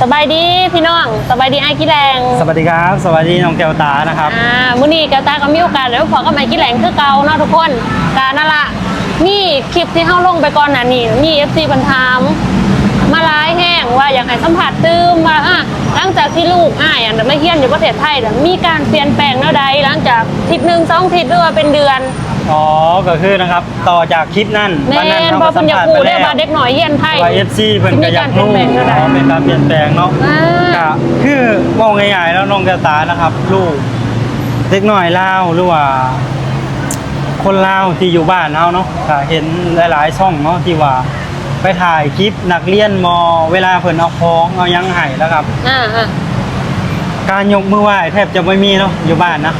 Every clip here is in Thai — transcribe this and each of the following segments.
สบายดีพี่น้องสบายดีไอ้ขี้แรงสวัสดีครับ สวัสดีน้องแก้วตานะครับอ่ามื้อนี้กระตายก็มีโอกาสได้พอกับไอ้ขี้แรงคือเก่าเนาะทุกคนกานั่นละมีคลิปที่เฮาลงไปก่อนหน้านี้มี FC เพิ่นถามมาหลายแห้งว่าอยากให้สัมผัสตื้มว่าอะหลังจากที่ลูกอ้ายอันไม่เฮียนอยู่ประเทศไทยน่ะมีการเปลี่ยนแปลงแนวใดหลังจากทิศหนึ่งสองทิศหรือว่าเป็นเดือน อ๋อก็คือนะครับต่อจากคลิปนั่นแม่วันนั้นนเราพอก็เพิ่สันมอยากภาษณ์พูไปดได้แล้วว่าเด็กหน่อยเฮียนไทยว่าเอฟซีเพิ่นก็อยากมีรู้การเปลี่ยนแปลงเท่าใดอ๋อเป็นการเปลี่ยนแปลงเนาะอ่าก็คือมองง่ายๆแล้วน้องแก้วตานะครับลูกเด็กน้อยลาวหรือว่า คนลาวที่อยู่บ้านเฮาเนาะก็เห็นหลายๆช่องเนาะที่ว่าไปถ่ายคลิปนักเรียนมเวลาเพิ่นเอาของเอาหยังให้แล้วครับอ่าอ่า การยกมือไหว้แทบจะไม่มีเนาะอยู่บ้านนะ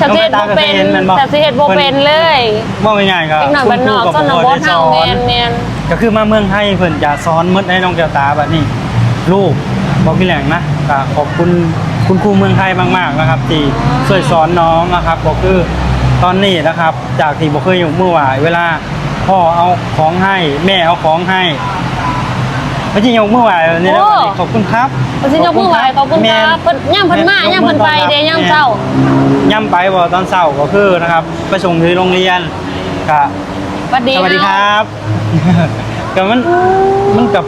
ถ้าสิเฮ็ดบ่เป็นน้องกระตายก็เคยเห็นแม่นบ่ถ้าสิเฮ็ดบ่เป็นเลยมองง่ายๆก็เด็กหน่อยบ้านนอกคุณคสรูนก็บบ่ทได้สเฮาอแม่นนแม่นก็คือมาเมืองไทยเพิ่นจะสอนหมดให้น้องแก้วตาแบบนี้ ลูกบอกพี่แหลงนะก็ขอบคุณคุณครูเมืองไทยมากๆนะครับ ที่ช่วยสอนน้องนะครับก็คือตอนนี้นะครับ จากที่บ่เคยอยู่เมื่อวานเวลาพ่อเอาของให้ แม่เอาของให้ไม่ใช่ยกมือไหวแบบนี้นะวันนี้ขอบคุณครับ เพิ่นสิยกมือไหว้ขอบคุณครับเพิ่นย่ามเพิ่นมาย่ามเพิ่นไปเด้ย่ามเช้าย่ำไปบ่ตอนเช้าก็คือนะครับไปส่งที่โรงเรียนก็สวัสดีสวัสดีครับก็มันมันกับ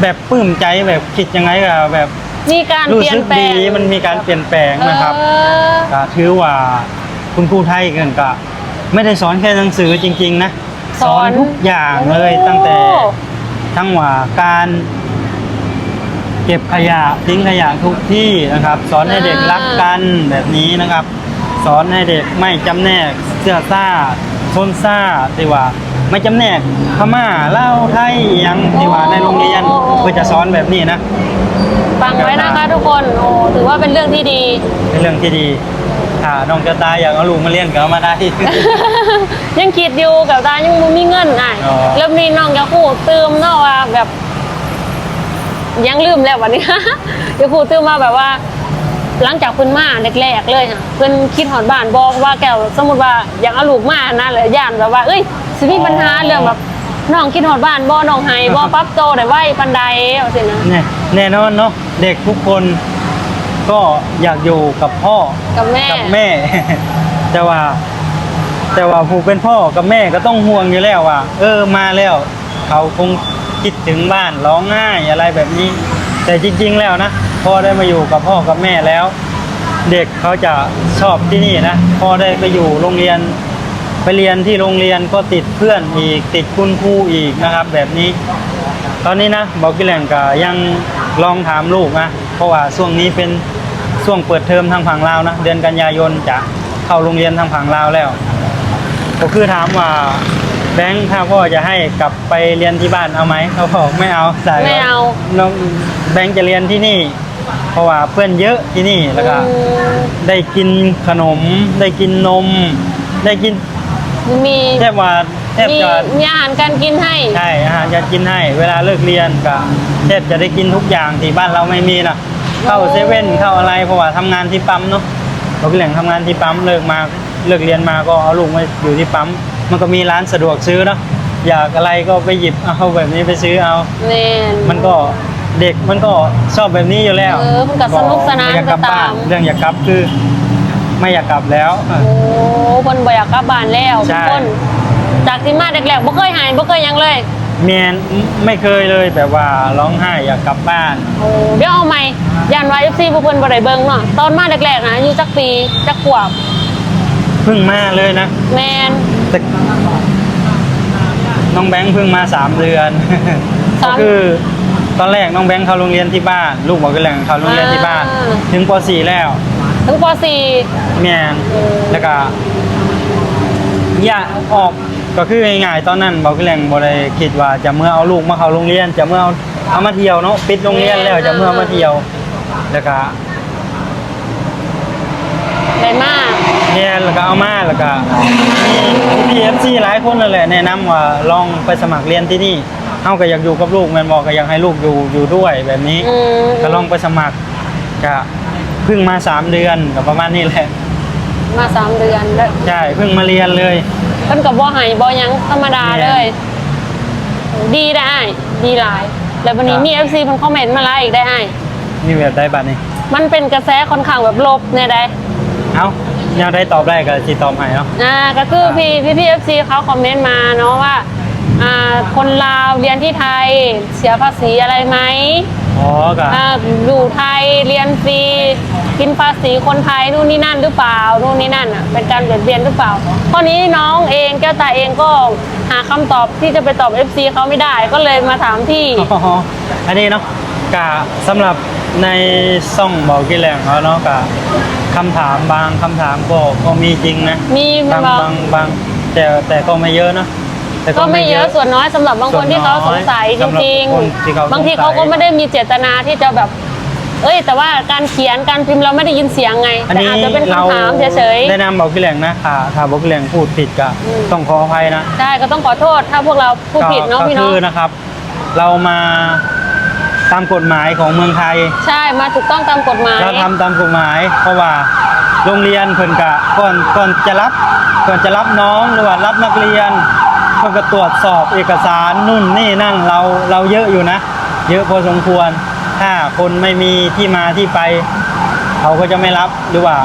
แบบปลื้มใจแบบคิดยังไงก็แบบมีการรู้เปลี่ยสึนกแปลดีงมันมีการเปลี่ยนแปลงนะครับเออก็ถือว่าคุณครูไทยกันก็ไม่ได้สอนแค่หนังสือจริง ๆ นะ สอนทุกอย่างเลยตั้งแต่ทั้งว่าการ เก็บขยะทิ้งขยะทุกที่นะครับ สอนให้เด็กรักกันแบบนี้นะครับ สอนให้เด็กไม่จำแนกเสื้อซ่าโซนซ่าที่ว่า ไม่จำแนกพม่าเล่าวไทยอิหยังที่ว่าในโรงเรียนเพื่อจะสอนแบบนี้นะ ฟังไว้นะคะทุกคนโอ้ถือว่าเป็นเรื่องที่ดี เป็นเรื่องที่ดีถ้าน้องจะตายอยากเอาลูกมาเรียนก็เอามาได้ ยังคิดอยู่กับตายังบ่มีเงินอะอ๋อ แล้วมีน้องยาคูตืมเนาะว่าแบบ ยังลืมแล้ววันนี้ยาคูตืมมาแบบว่า หลังจากเพิ่นมาแรกๆเลยค่ะเพิ่นคิดหอดบ้านบอกว่าแก้วสมมติว่าอยากเอาลูกมานะเลยย่านแบบว่า เอ้ยสิมีปัญหาเรื่องแบบน้องคิดหอดบ้านบ่น้องไห้บ่ปรับโตวได้ไวปานใดเอาสินะเนี่ยแน่นอนเนาะเด็กทุกคนก็อยากอยู่กับพ่อกับแม่กับแม่ แต่ว่า แต่ว่าผู้เป็นพ่อกับแม่ก็ต้องห่วงอยู่แล้วว่า เออมาแล้ว เขาคง คิดถึงบ้านร้องไห้อะไรแบบนี้ แต่จริง ๆ แล้วนะพ่อได้มาอยู่กับพ่อกับแม่แล้ว เด็กเขาจะชอบที่นี่นะพ่อได้ไปอยู่โรงเรียน ไปเรียนที่โรงเรียนก็ติดเพื่อนอีกติดคุณครูอีกนะครับ แบบนี้ ตอนนี้นะบอกกิแหลงก็ยังลองถามลูกนะเพราะว่าช่วงนี้เป็นช่วงเปิดเทอมทางฝั่งลาวนะเดือนกันยายนจะเข้าโรงเรียนทางฝั่งลาวแล้ว ก็คือถามว่า แบงค์ถ้าพ่อจะให้กลับไปเรียนที่บ้านเอาไหมเขาบอกไม่เอาสายไม่เอาน้องแบงค์จะเรียนที่นี่ เพราะว่าเพื่อนเยอะที่นี่แล้วก็อืมได้กินขนม ได้กินนม ได้กินมีแทบว่าแทบมีจะมีอาหารการกินให้ใช่อาหารจะกินให้ เวลาเลิกเรียนก็แทบจะได้กินทุกอย่างที่บ้านเราไม่มีนะเข้าเซเว่นเข้าอะไรเพราะว่าทำงานที่ปั๊มเนาะเราก็แหล่งทำงานที่ปั๊มเลิกมาเลิกเรียนมาก็เอาลูกมาอยู่ที่ปั๊ม มันก็มีร้านสะดวกซื้อเนาะอยากอะไรก็ไปหยิบเอาแบบนี้ไปซื้อเอาแน่น มันก็เด็กมันก็ชอบแบบนี้อยู่แล้วเออมันก็สนุกสนานไม่อยากกลับไปตาม บ้านเรื่องอยากกลับคือ ไม่อยากกลับแล้ว โอ้เพิ่นบ่อยากกลับบ้านแล้วทุใช่กคนจากที่มาแรกๆบ่เคยหายบ่เคยหยังเลยเมียนไม่เคยเลยแบบว่าร้องไห้อยากกลับบ้าน โอ้เดี๋ยวเอาใหม่ย่านว่า FC ผู้เพิ่นบ่ได้เบิ่งเนาะตอนมาแรกๆนะอายุจักปีจักขวบเพิ่งมาเลยนะ แม่น แต่น้องแบงค์เพิ่งมาสามเดือนสาก็มคือตอนแรกน้องแบงค์เข้าโรงเรียนที่บ้าน ลูกบอกกันแหล่งเข้าโรงเรียนที่บ้าน อ่า ถึงป .4 แล้ว ถึงป แม่นอืมแล้วก็อย่าออกก็คือง่ายๆตอนนั้นบอกกันแหล่งบ่ได้คิดว่าจะเมื่อเอาลูกมาเข้าโรงเรียน จะเมื่อเอาเอามาเที่ยวเนาะปิดโรงเรียนแล้วจะเมื่อเอามาเที่ยวแล้วก็ .4 ได้มาก เนี่ยแล้วก็เอามาแล้วก็มี PFC หลายคนนั่นแหละแนะนำว่าลองไปสมัครเรียนที่นี่เฮาก็อยากอยู่กับลูกแม่นบอกก็อยากให้ลูกอยู่อยู่ด้วยแบบนี้ อืม ก็ลองไปสมัครก็เพิ่งมาสามเดือนก็ประมาณนี้แหละมาสามเดือนแล้วใช่เพิ่งมาเรียนเลย เพิ่นก็บ่ให้บ่หยังธรรมดาเลย ดีได้ดีหลาย แล้ววันนี้มี FC เพิ่นคอมเมนต์มาไล่อีกได้ไอ้นี่แบบได้บัตรนี่มันเป็นกระแสค่อนข้างแบบลบเนี่ยได้ เอ้า แนวได้ตอบได้ก็สิตอบให้เนาะ อ่าก็คือพี่พี่พี่ FC เขาคอมเมนต์มาเนาะว่าอ่าคนลาวเรียนที่ไทยเสียภาษีอะไรไหมอ๋อก็อ่าอยู่ไทยเรียนฟรีกินภาษีคนไทยนู่นนี่นั่นหรือเปล่านู่นนี่นั่นอะเป็นการเบียดเบียนหรือเปล่าข้อนี้น้องเองแก้วตาเองก็หาคำตอบที่จะไปตอบ FC เขาไม่ได้ก็เลยมาถามที่ อ๋ออันนี้เนาะกะสำหรับ ในซ่องบอกกี่แหล่งเขาเนาะกะคำถามบางคำถามก็ก็มีจริงนะมีบางบางบางบางแต่แต่ก็ไม่เยอะเนาะแต่ ก็ไม่เยอะส่วนน้อยสำหรับบางคนที่เขาสงสัยจสำหรับริงคนที่เขาสงสัย ๆ บางทีเขาก็ไม่ได้มีเจตนาที่จะแบบ เอ้ย แต่ว่าการเขียนการพิมพ์เราไม่ได้ยินเสียงไง อันแต่นี้อาจจะเป็นเราคำถามเฉย แนะนำบอกกี่แหล่งนะถ้าถ้าบอกกี่แหล่งพูดผิดก็อืม ต้องขออภัยนะๆใช่ก็ต้องขอโทษถ้าพวกเราพูดผิดเนาะก็พี่คืเนาะอนะครับ เรามา ตามกฎหมายของเมืองไทย ใช่มาถูกต้องตามกฎหมาย เราทำตามกฎหมาย เพราะว่าโรงเรียนเพิ่นกะก่อนก่อนจะรับก่อนจะรับน้องหรือว่ารับนักเรียนเพิ่นก็ตรวจสอบเอกสารนู่นนี่นั่นเราเราเยอะอยู่นะ เยอะพอสมควร ถ้าคนไม่มีที่มาที่ไป เขาก็จะไม่รับหรือว่า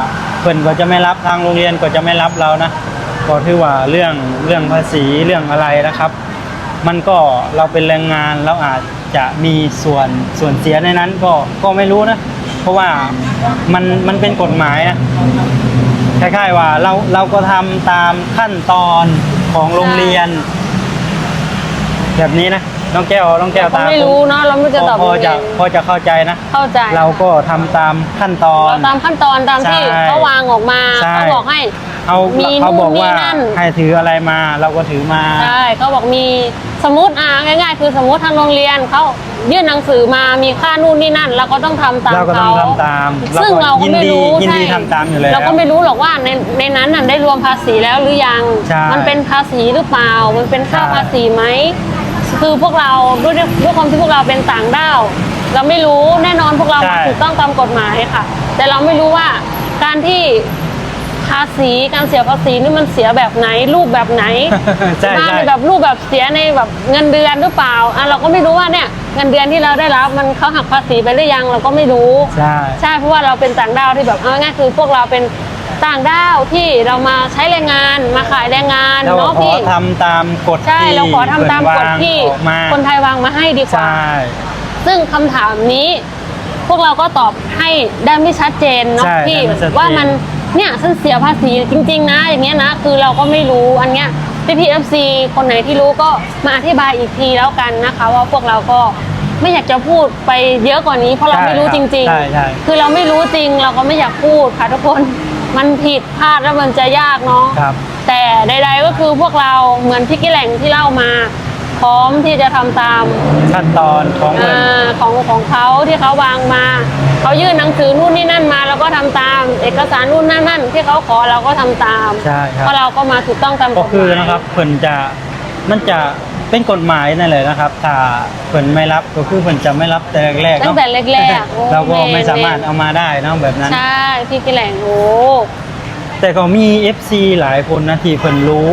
เพิ่นก็จะไม่รับทางโรงเรียนก็จะไม่รับเรานะก็ถือว่าเรื่องเรื่องภาษีเรื่องอะไรนะครับ มันก็เราเป็นแรงงานเราอาจ จะมีส่วนส่วนเสียในนั้นก็ก็ไม่รู้นะ เพราะว่ามันมันเป็นกฎหมายนะคล้ายๆว่าเราเราก็ทำตามขั้นตอนของโรงเรียน แบบนี้นะน้องแก้วน้องแก้วเราก็ตามไม่รู้เนาะเราไม่จะตอบพอยังจะไงพอจะเข้าใจนะ เข้าใจเราก็ทำตามขั้นตอน เราตามขั้นตอนตามที่ใช่เขาวางออกมาใช่ เขาบอกให้ เขามีเขาบอกว่านู่นนี่นั่น ให้ถืออะไรมาเราก็ถือมาใช่เขาบอกมีสมมติอ่าง่าย ๆ คือสมมติทางโรงเรียนเขายื่นหนังสือมามีค่านู่นนี่นั่นเราก็ต้องทำตามเราก็ต้องเขาทำตามซึ่งเราก็ไม่รู้ยินดียินดีใช่ทำตามอยู่แล้ว เราก็ไม่รู้หรอกว่าในในนั้นน่ะได้รวมภาษีแล้วหรือยัง ใช่มันเป็นภาษีหรือเปล่า มันเป็นค่าใช่ ภาษีไหมคือพวกเราด้วยด้วยความที่พวกเราเป็นต่างด้าว เราไม่รู้แน่นอนพวกเราใช่ ถูกต้องตามกฎหมายค่ะ แต่เราไม่รู้ว่าการที่ ภาษีการเสียภาษีนี่มันเสียแบบไหนรูปแบบไหนใช่มาใช่ในแบบรูปแบบเสียในแบบเงินเดือนหรือเปล่าอะเราก็ไม่รู้ว่าเนี่ยเงินเดือนที่เราได้รับมันเขาหักภาษีไปหรือยังเราก็ไม่รู้ ใช่ ใช่เพราะว่าเราเป็นต่างด้าวที่แบบเอาง่ายๆคือพวกเราเป็นต่างด้าวที่เรามาใช้แรงงานมาขายแรงงานเราเนาะขอพี่ทำตามกฎใช่ที่เราขอทำตามกฎที่เปิดวางออกมาคนไทยวางมาให้ดีกว่า ใช่ ซึ่งคำถามนี้ พวกเราก็ตอบให้ได้ไม่ชัดเจนเนาะใช่พี่ได้ไม่ชัดเจน ว่ามัน เนี่ยฉันเสียภาษีจริง ๆ นะ อย่างเงี้ยนะ คือเราก็ไม่รู้อันเนี้ยพี่พีเอฟซีคนไหนที่รู้ก็มาอธิบายอีกทีแล้วกันนะคะ ว่าพวกเราก็ไม่อยากจะพูดไปเยอะกว่านี้ เพราะเราไม่รู้จริงใช่ใช่ๆคือเราไม่รู้จริงเราก็ไม่อยากพูดค่ะทุกคนมันผิดพลาดแล้วมันจะยากเนาะครับ แต่ใด ๆก็คือพวกเราเหมือนพี่กิแหล่งที่เล่ามา พร้อมที่จะทำตามขั้นตอนของเงินอาของของเขาที่เขาวางมา เขายื่นหนังสือนู่นนี่นั่นมาแล้วก็ทำตาม เอกสารนู่นนั่นนั่นที่เขาขอเราก็ทำตาม ใช่ครับเพราะเราก็มาถูกต้องตามกก็ฎหคือมายนะครับเพิ่นจะมันจะเป็นกฎหมายนั่นแหละนะครับ ถ้าเพิ่นไม่รับก็คือเพิ่นจะไม่รับแต่แรกๆตั้เนาะงแต่แรกๆโอ้เราก็แไม่สามารถเอามาได้เนาะแบบนั้น ใช่พี่กิแหล่งโอ้ แต่ก็มี FC หลายคนนะที่เพิ่นรู้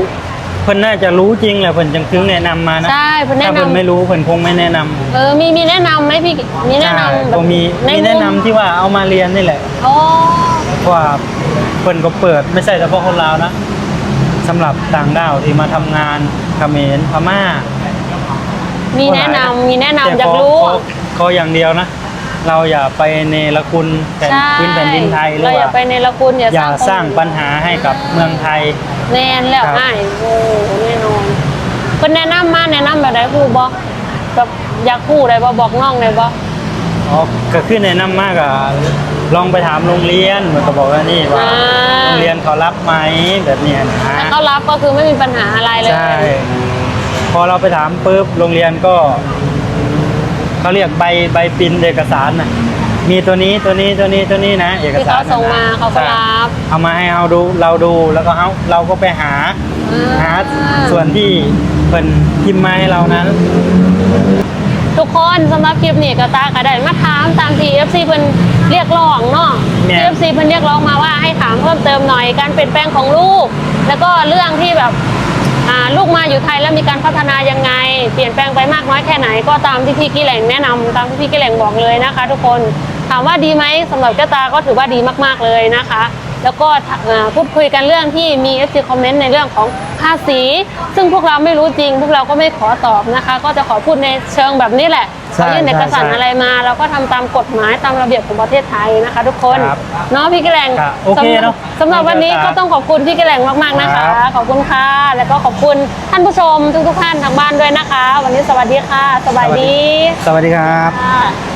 เพิ่นน่าจะรู้จริงแหละเพิ่นจึงถึงแนะนำมานะใช่เพิ่นแนะถ้าเพิ่นนำไม่รู้เพิ่นคงไม่แนะนำเออมีมีแนะนำไหมพี่มีแนะนำใช่แบบก็มีในมีแนะนำที่ว่าเอามาเรียนนี่แหละโอ้เพราะว่าเพิ่นก็เปิดไม่ใช่เฉพาะคนลาวนะสำหรับต่างด้าวที่มาทำงานเขมรพม่ามีแนะนำมีแนะนำแต่อยากขรู้ ขอขออย่างเดียวนะ เราอย่าไปเนรคุณแผ่นใช่พื้นแผ่นดินไทยหรือเราอย่าว่าไปในละคุณอย่าอย่าสร้างปัญหาให้กับเมืองไทย แน่นแล้วครับ อ้ายโอ้แน่นอนเพิ่นแนะนำมาแนะนำแบบใดครูบ่แบบอยากคู่ได้บ่บอกน้องได้บ่อ๋อก็ขึ้นแนะนำมากอะลองไปถามโรงเรียนเหมือนก็บอกว่านี่ว่า อ่าโรงเรียนเขารับไหมแบบเนี้ยนะถ้าเขารับก็คือไม่มีปัญหาอะไรเลย ใช่ พอเราไปถามปุ๊บโรงเรียนก็ เขาเรียกใบใบปริ้นเอกสารน่ะมีตัวนี้ตัวนี้ตัวนี้ตัวนี้นะ เอกที่สารเขาส่งมาน่ะนะเขาก็ใช่รับเอามาให้เราดูเราดูแล้วก็เอาเราก็ไปหาอ่หาส่วนที่เพิ่นพิมพ์มาให้เรานั้น ทุกคนสำหรับคลิปนี้ก็ตาก็ได้มาถามตามที่ FC เพิ่นเรียกร้องเนาะแม่ที่ FC เพิ่นเรียกร้องมาว่าให้ถามเพิ่มเติมหน่อยการเปลี่ยนแปลงของลูก แล้วก็เรื่องที่แบบอ่า ลูกมาอยู่ไทยแล้วมีการพัฒนายังไง เปลี่ยนแปลงไปมากน้อยแค่ไหนก็ตามที่พี่กี้แหล่งแนะนำตามที่พี่กี้แหล่งบอกเลยนะคะ ทุกคนถามว่าดีไหมสำหรับเจ้าตาก็ถือว่าดีมากๆเลยนะคะ แล้วก็อ่าพูดคุยกันเรื่องที่มี FC คอมเมนต์ในเรื่องของภาษี ซึ่งพวกเราไม่รู้จริง พวกเราก็ไม่ขอตอบนะคะ ก็จะขอพูดในเชิงแบบนี้แหละใช่เขายื่นเอกสารใช่อะไรมา เราก็ทำตามกฎหมายตามระเบียบของประเทศไทยนะคะ ทุกคนครับเนาะพี่กี้แหล่งครับโอเคเนอะสำหรับวันนี้ครัก็บต้องขอบคุณพี่กี้แหล่งมากๆนะคะ ครับ ขอบคุณค่ะ แล้วก็ขอบคุณท่านผู้ชมทุกๆท่านทางบ้านด้วยนะคะ วันนี้สวัสดีค่ะ สบายดีสวัสดีครับ ค่ะ